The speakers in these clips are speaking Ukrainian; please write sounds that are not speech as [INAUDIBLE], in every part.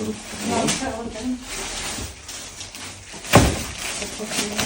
Ну, це один. Це потрібно.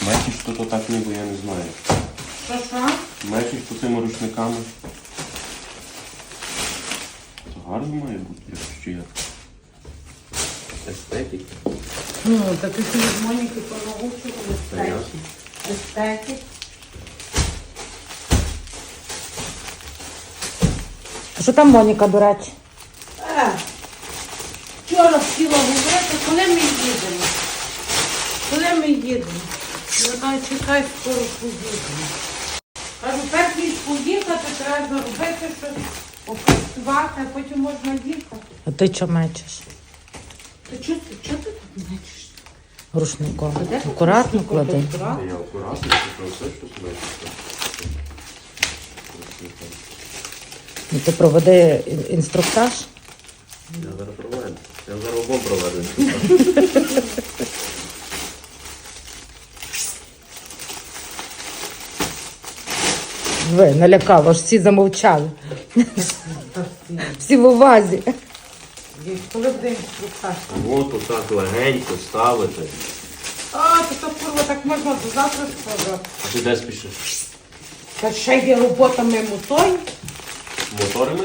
Мечиш тут отак ніби, я не знаю. Що, що? Мечиш по цими рушниками. Це гарно має бути, якщо як. Естетик. Ну, так ти собі з Моніки понаучували Та ясно. естетик. А що там Моніка, до речі? Е, Вчора хотіла говорити, коли ми їдемо. Коли ми їдемо? Чекай, скоро поїдемо. Поїхати, треба зробити щось, попрацювати, а потім можна їхати. А ти що мечеш? Ти чого ти, тут мечеш? Рушником. Акуратно клади. Я акуратно, це все щось мечиш. Ну, ти проведи ін- інструктаж. Я зараз проведу. Я зараз обом проведу. [LAUGHS] Ви налякало, аж всі замовчали. Всі в увазі. От отак легенько ставити. А, то то курва, так можна до завтра сказати. А ти де спішиш? Та ще є робота мимо той, Моторами?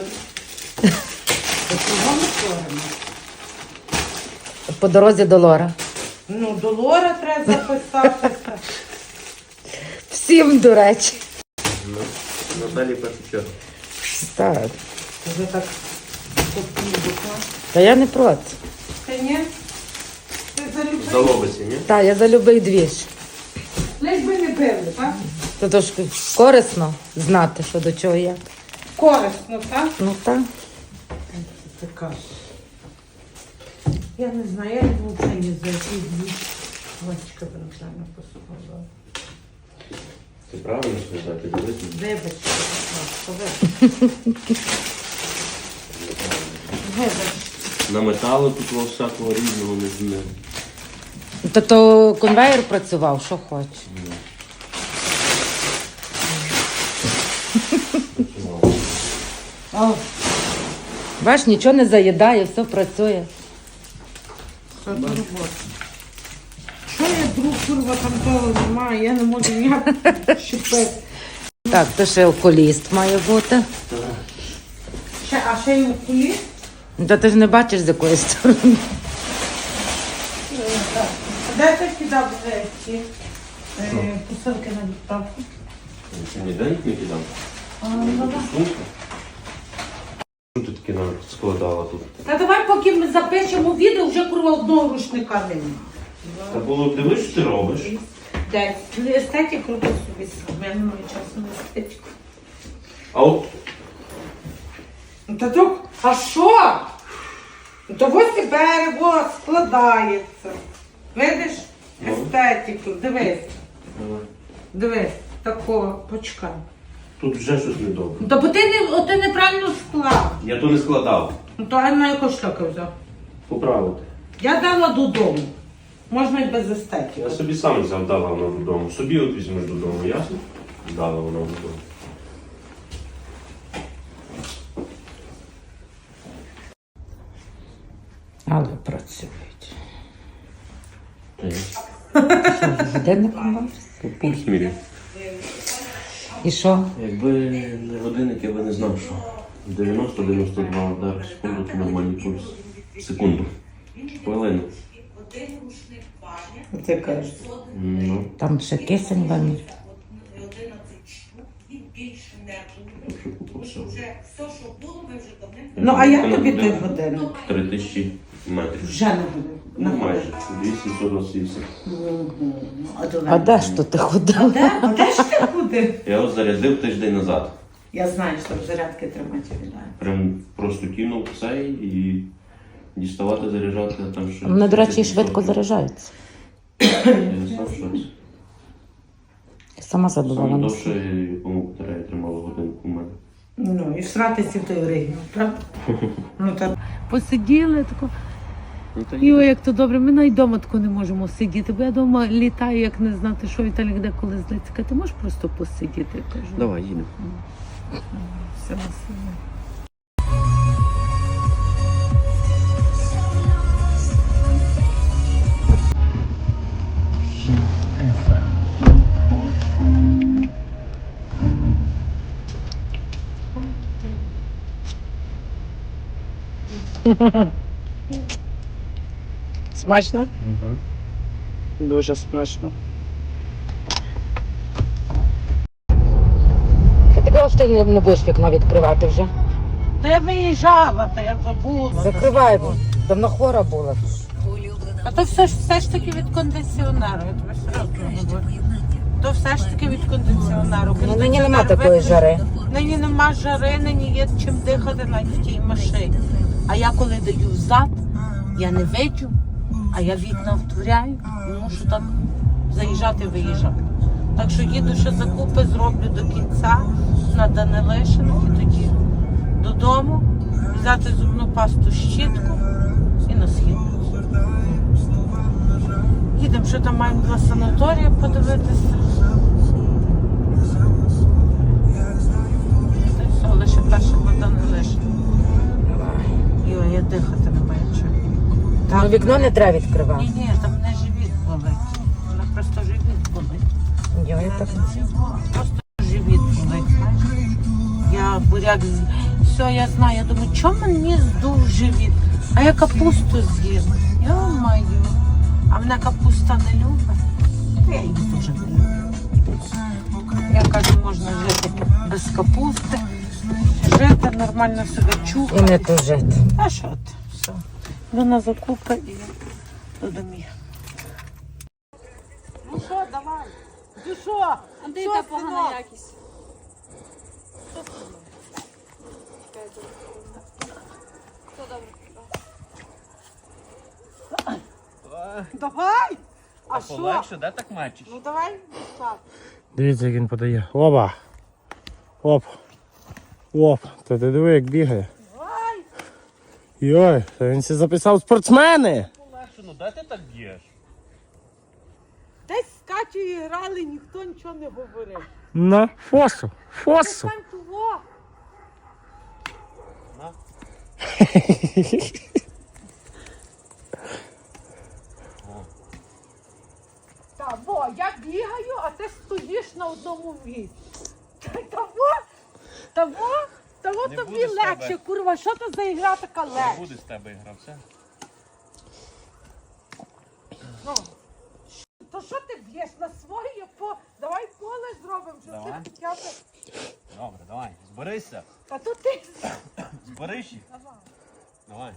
то чого ми? По дорозі до Лора. Ну, до Лора треба записатися. Всім, до речі. Наталі першу. Так. Вже так купні буква. Та я не проти. Та ні? Ти залюбив? Залобиці, ні? Так, я за любий двіж. Лиш би не били, так? То то ж корисно знати, що до чого як. Корисно, так? Ну так. Така. Я не знаю, я взагалі не за які дні. Ванечка правильно посувала. Ти правильно сказати, дивись. Вибачте, будь ласка, вибачте. Вибачте. На металу тут всякого різного не знаю. Та то конвейер працював, що хоче. Бач, нічого не заїдає, все працює. що це робота? Що я друг курва там того немає, я не можу ніяк щепити. Так, то ще окуліст має бути. Ще, а ще й у кулі? Та ти ж не бачиш з якої сторони. Де ти кидав вже ці е, посилки на відправку? Чи ніде їх не кидав? А, ну, да. Сумка? Що ти таке нам складала тут? Та давай, поки ми запишемо відео, вже курва одного рушника нема. Та було б дивись, що ти робиш. Десь. Естетик роби собі сам. Я не маю часу на естетику. А от Ну, Та то, а що? Ну, То ось тепер ось складається. Видиш? Ну. Естетику, дивись, Давай. дивись, такого, почекай. тут вже щось недобре. Ну, то бо ти, не, о, ти неправильно склав. Я то не складав. Ну, то а на яку шльока взяв? Поправити. Я дала додому. Можна і без естетики. Я собі сам взяв, дала вона додому. Собі от візьмеш додому, ясно? Дала вона додому. Але працюють. Я Що, годинник мав? Пульс мірі. І що? Якби не годинник, я би не знав, що 90-92 удар в секунду це нормальний пульс. Секунду. Хвилину. Ти кажеш. Ну, Там ще кисень вамір. всього. Ну, а як тобі той годинник? Три тисячі метрів. Вже не буде. Ну, майже. 2728. А, А де ж то ти А ходив? де? А де ж ти ходив? Я його зарядив тиждень назад. Я знаю, що там зарядки тримати віддає. Прям просто кинув цей і діставати, заряджати а там ще. Вони, до речі, і швидко заряджаються. Я Сама задоволена. довше, якому батарея тримала годинку у мене. і всратися в той оригінал, правда? Ну так. Посиділи тако. Ну, та ой, як то добре, ми навіть вдома тако не можемо сидіти, бо я вдома літаю, як не знати, що Віталік деколи злиться. Каже, Ти можеш просто посидіти? Я кажу, Давай, їдемо. все на силу. [LAUGHS] Смачно? Дуже смачно. Ти казав, що ти не, будеш вікно відкривати вже. Я виїжджала, та я забула. Закривай, бо давно хвора була. А то все ж все ж таки від кондиціонеру, я. То все ж таки від кондиціонеру. Ну, нині нема такої жари. Нині нема жари, нині є чим дихати навіть в тій машині. А я коли даю зад, я не виджу, а я вікна втворяю, мушу так заїжджати виїжджати. Так що їду ще закупи, зроблю до кінця на Данилишиних і тоді додому, взяти зубну пасту щітку і на схід. Їдемо, що там маємо два санаторії подивитися. Та все, лише вода не лише. Я дихати не маю чого. Ну, вікно не треба відкривати. Ні, ні, там не живіт болить. Вона просто живіт болить. Я так. Просто живіт болить. Я буряк з... Все, я знаю. Я думаю, чому мені здув живіт? А я капусту з'їм. Я маю. А мене капуста не любить. Та Я її дуже не люблю. Я кажу, можна жити без капусти, нормально себе І чухати. не тужити. А що ти? Все. Йду на закупи і до домів. Ну що, давай. Ну що? Андрій, Що, та погана синок? якість. Все добре. Давай. А що? Полегше, де так мачиш? Ну давай. так. Дивіться, як він подає. Опа. Оп. Оп. Та ти диви, як бігає. Йой, та він се записав спортсмени. Полегше, ну де ти так б'єш? Десь скачує, Катєю грали, ніхто нічого не говорив. На фосу. Фосу. Там того. Та во, я бігаю, а ти стоїш на одному місці. Та Того, того, того Не тобі буде з легше, курва, що то за ігра така легша? буде з тебе ігра, все. Ну, то що ти б'єш на своє по. Давай поле зробимо, що Давай. ти б. Добре, давай, зберися. Та то ти. Зберись. їх. Давай. Давай.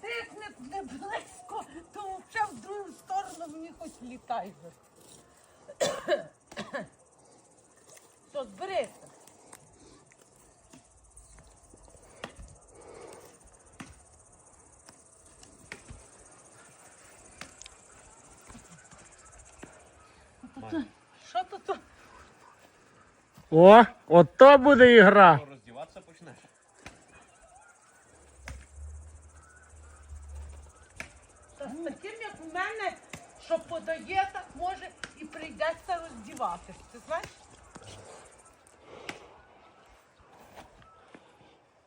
Ти як не, не близько, то вже в другу сторону мені хоч літай. [COUGHS] Що, зберися. Що то то? О, ото буде ігра. Роздіватися почнеш. Та з таким, як в мене, що подає, так може і прийдеться роздіватись. Ти знаєш?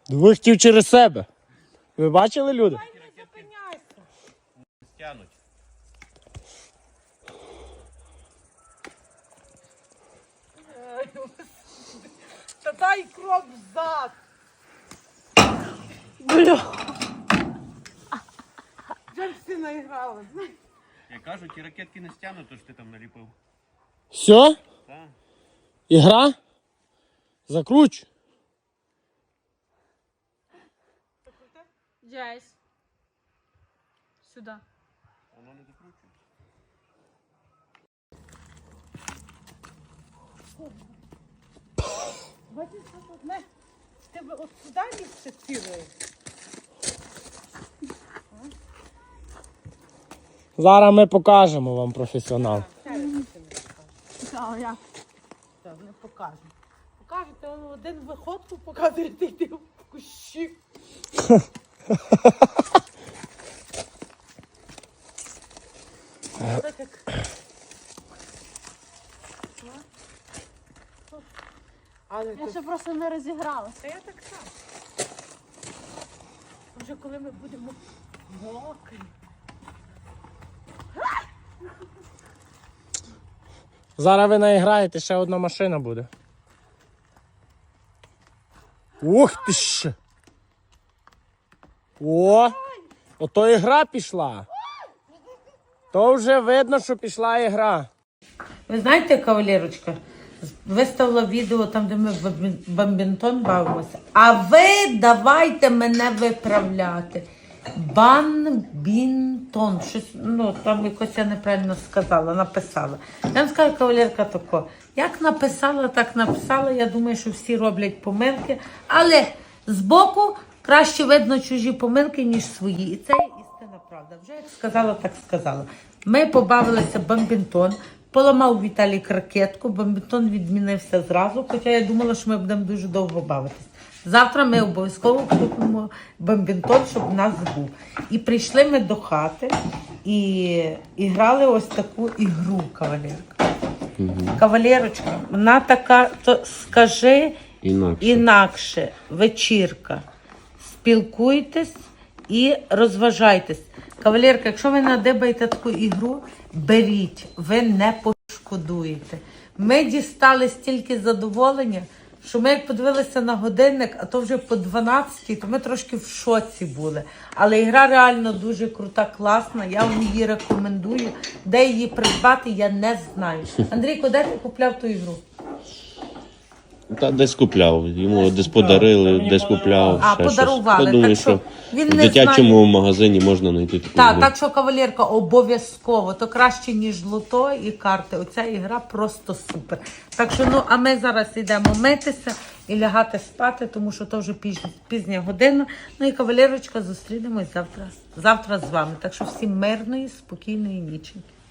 Двох через себе. Ви бачили люди? Ай, не зупиняйся. Стянуть. Ай, Господи. Та дай крок взад. Бля. Вже всі наіграли. знаєш. Я кажу, ті ракетки не стягнуть, то ж ти там наліпив. Все? Так. Ігра? Закруч. Джейс. Сюди. Воно не закручує. Бачиш, що тут не? В Тебе от сюди ліпше цілує. Зараз ми покажемо вам професіонал. Так, не покажу. Покажете, один виходку показуєте йти в кущі. [LAUGHS] Так як Але Я то- ще не розігралася. Та я так само. Вже коли ми будемо мокрі. Зараз ви наіграєте, ще одна машина буде. Ух ти ж! О! Ото ігра пішла. То вже видно, що пішла ігра. Ви знаєте, кавалерочка, виставила відео там, де ми в бамбінтон бавимося. А ви давайте мене виправляти. Банбінтон. Ну, там якось я неправильно сказала, написала. Я вам скажу, кавалерка тако. Як написала, так написала. Я думаю, що всі роблять помилки, але збоку краще видно чужі помилки, ніж свої. І це істина правда. Вже як сказала, так сказала. Ми побавилися бамбінтон. Поламав Віталік ракетку, бамбінтон відмінився зразу, хоча я думала, що ми будемо дуже довго бавитись. Завтра ми обов'язково купимо бамбінтон, щоб у нас був. І прийшли ми до хати і, і грали ось таку ігру, кавалерка. Кавалерочка, вона така, то скажи Інакше. інакше, вечірка. Спілкуйтесь і розважайтесь. Кавалерка, якщо ви надибаєте таку ігру, беріть, ви не пошкодуєте. Ми дістали стільки задоволення, що ми як подивилися на годинник, а то вже по 12, то ми трошки в шоці були. Але ігра реально дуже крута, класна. Я вам її рекомендую. Де її придбати, я не знаю. Андрійко, де ти купляв ту ігру? Та десь купляв. Йому десь подарили, десь купляв. А, ще щось. подарували, Я думаю, так що що він в не дитячому магазині можна знайти таку. Так, так що кавалерка обов'язково, то краще, ніж лото і карти. Оця ігра просто супер. Так що, ну, а ми зараз йдемо митися і лягати спати, тому що то вже пізня, пізня година. Ну і кавалерочка, зустрінемось завтра, завтра з вами. Так що всім мирної, спокійної ніченьки.